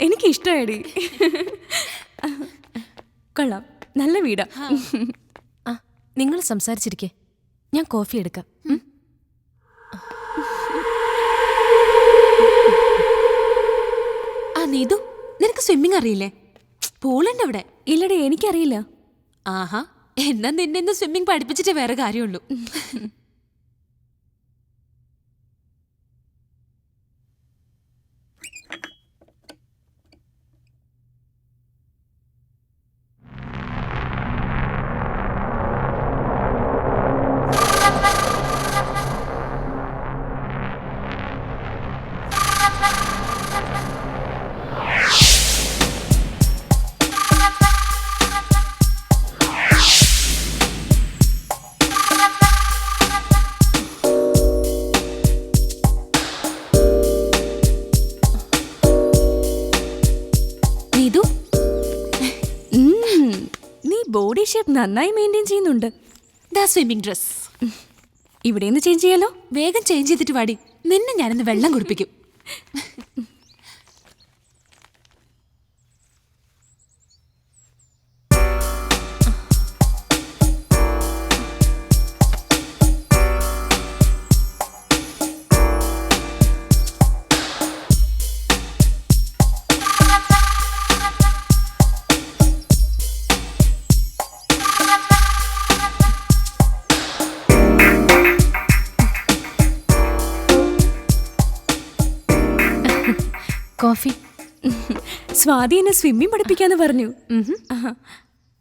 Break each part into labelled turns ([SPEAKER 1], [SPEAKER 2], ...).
[SPEAKER 1] എനിക്ക് ഇഷ്ടമായി കൊള്ളാം. നല്ല വീടാ.
[SPEAKER 2] ആ നിങ്ങൾ സംസാരിച്ചിരിക്കേ. ഞാൻ കോഫി എടുക്കാം?
[SPEAKER 3] ആ നീതു നിനക്ക് സ്വിമ്മിംഗ് അറിയില്ലേ? പൂളുണ്ട് അവിടെ?
[SPEAKER 1] ഇല്ലടെ എനിക്കറിയില്ല.
[SPEAKER 3] ആഹാ എന്നാ നിന്നെ ഇന്ന് സ്വിമ്മിംഗ് പഠിപ്പിച്ചിട്ട് വേറെ കാര്യമുള്ളൂ.
[SPEAKER 1] ഉം, നീ ബോഡി ഷേപ്പ് നന്നായി മെയിന്റെയിൻ ചെയ്യുന്നുണ്ട്.
[SPEAKER 3] ദാ സ്വിമ്മിംഗ് ഡ്രസ്
[SPEAKER 1] ഇവിടെ നിന്ന് ചേഞ്ച് ചെയ്യാലോ?
[SPEAKER 3] വേഗം ചേഞ്ച് ചെയ്തിട്ട് വാടി. നിന്നെ ഞാനിന്ന് വെള്ളം കുടിപ്പിക്കും.
[SPEAKER 2] കോഫി.
[SPEAKER 1] സ്വാതി എന്നെ സ്വിമ്മിംഗ് പഠിപ്പിക്കാന്ന് പറഞ്ഞു.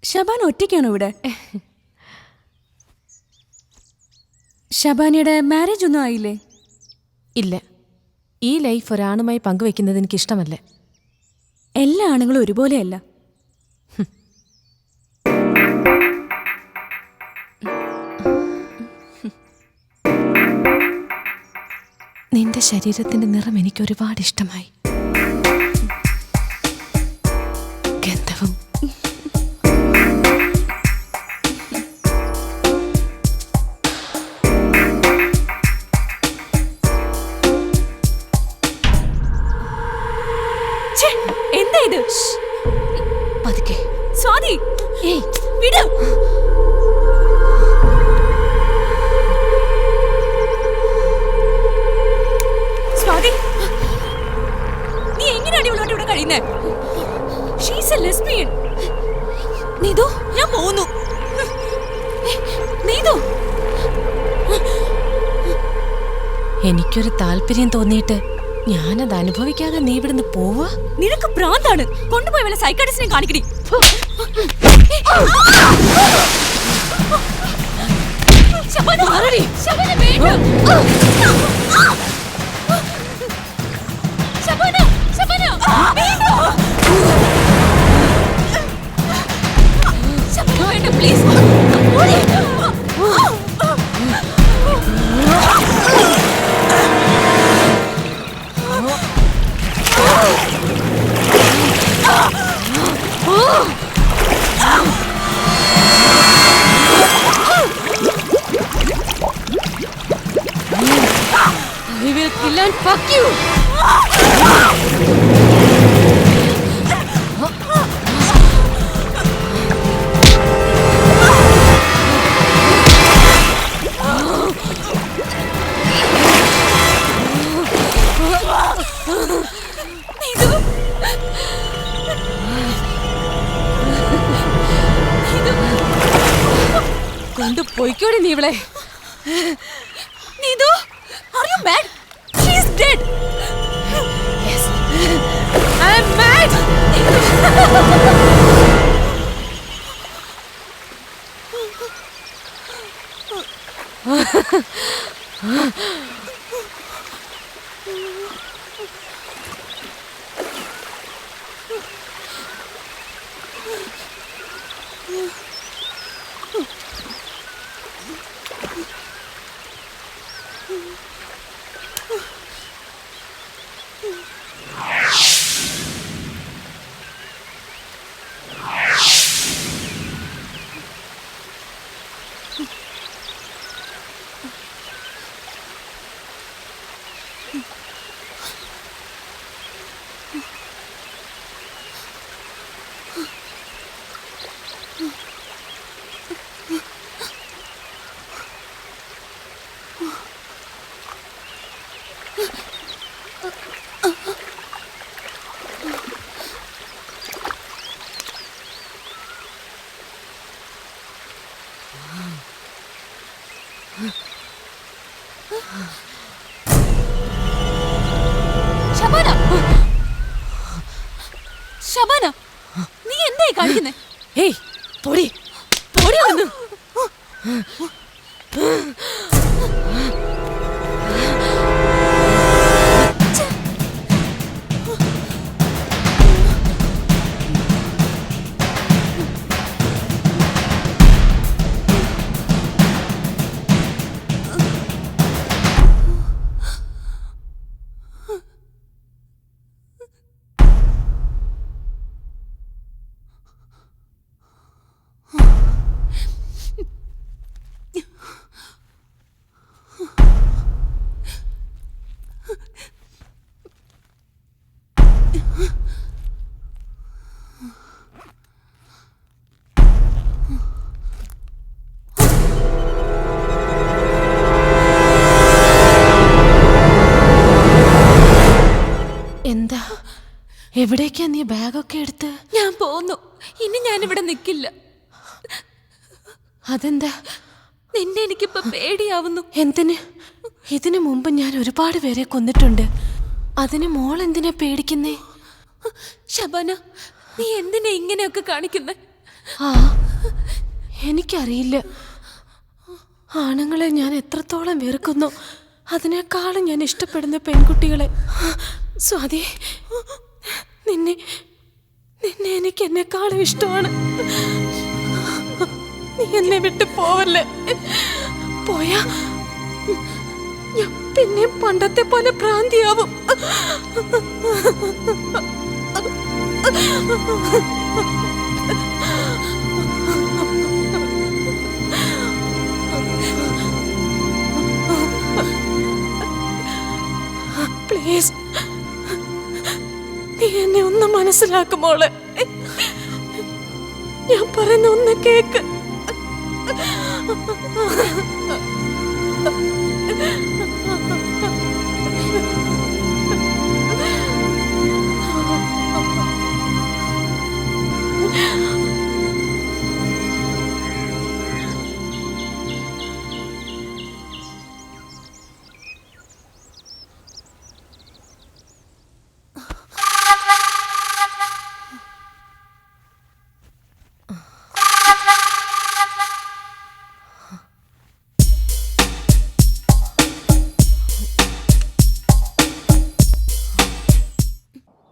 [SPEAKER 1] ഷബാൻ ഒറ്റയ്ക്കാണോ ഇവിടെ? ഷബാനയുടെ മാരേജ് ഒന്നും ആയില്ലേ?
[SPEAKER 2] ഇല്ല. ഈ ലൈഫ് ഒരാണുമായി പങ്കുവെക്കുന്നത് എനിക്ക് ഇഷ്ടമല്ല
[SPEAKER 1] എല്ലാ ആണുങ്ങളും ഒരുപോലെയല്ല.
[SPEAKER 2] നിന്റെ ശരീരത്തിന്റെ നിറം എനിക്ക് ഒരുപാട് ഇഷ്ടമായി.
[SPEAKER 1] വിട്. സ്വാതി നീ എങ്ങനെയാണ് ഇവളോട്ട് ഇവിടെ കഴിയുന്നേ? ഷീസ് എ ലെസ്ബിയൻ നീതു ഞാൻ പോകുന്നു. നീതു.
[SPEAKER 2] എനിക്കൊരു താല്പര്യം തോന്നിയിട്ട് ഞാനത് അനുഭവിക്കാതെ നീ ഇവിടുന്ന് പോവാ?
[SPEAKER 1] നിനക്ക് ഭ്രാന്താണ്. കൊണ്ടുപോയി വല്ല സൈക്കാട്രിസ്റ്റിനെ കാണിക്കടി ശബന, ശബന, വേണ്ട. ശബന, ശബന, വേണ്ട. ശബന, വേണ്ട, please.
[SPEAKER 2] I and fuck you. കൊണ്ട് പൊയ്ക്കോടി നീ ഇവിടെ
[SPEAKER 1] Neethu are you mad dead! Yes. I
[SPEAKER 2] am mad!
[SPEAKER 3] Shabana! Shabana നീ എന്തേ കാണിക്കുന്നേ?
[SPEAKER 2] ഏയ് പൊടി പൊടി വന്നു. എവിടേക്കാ നീ ബാഗൊക്കെ എടുത്ത്?
[SPEAKER 3] ഞാൻ പോന്നു. ഇനി ഞാൻ ഇവിടെ നിൽക്കില്ല
[SPEAKER 2] അതെന്താ?
[SPEAKER 3] നിന്നെ എനിക്കിപ്പോ പേടിയാവുന്നു.
[SPEAKER 2] എന്തിന്? ഇതിനു മുമ്പ് ഞാൻ ഒരുപാട് പേരെ കൊന്നിട്ടുണ്ട്. അതിന് മോൾ എന്തിനാ പേടിക്കുന്നേ?
[SPEAKER 3] ശബാന നീ എന്തിനാ ഇങ്ങനെയൊക്കെ കാണിക്കുന്നേ?
[SPEAKER 2] ആ എനിക്കറിയില്ല. ആണുങ്ങളെ ഞാൻ എത്രത്തോളം വെറുക്കുന്നു. അതിനേക്കാളും ഞാൻ ഇഷ്ടപ്പെടുന്ന പെൺകുട്ടികളെ. സ്വാതി നിന്നെ നിന്നെ എനിക്ക് എന്നെക്കാളും ഇഷ്ടമാണ്. നീ എന്നെ വിട്ട് പോവല്ലേ? പോയാ ഞാൻ പിന്നെ പണ്ടത്തെ പോലെ ഭ്രാന്തിയാവും. നീ എന്നെ ഒന്ന് മനസ്സിലാക്കുമോളെ ഞാൻ പറയുന്ന ഒന്ന് കേക്ക്.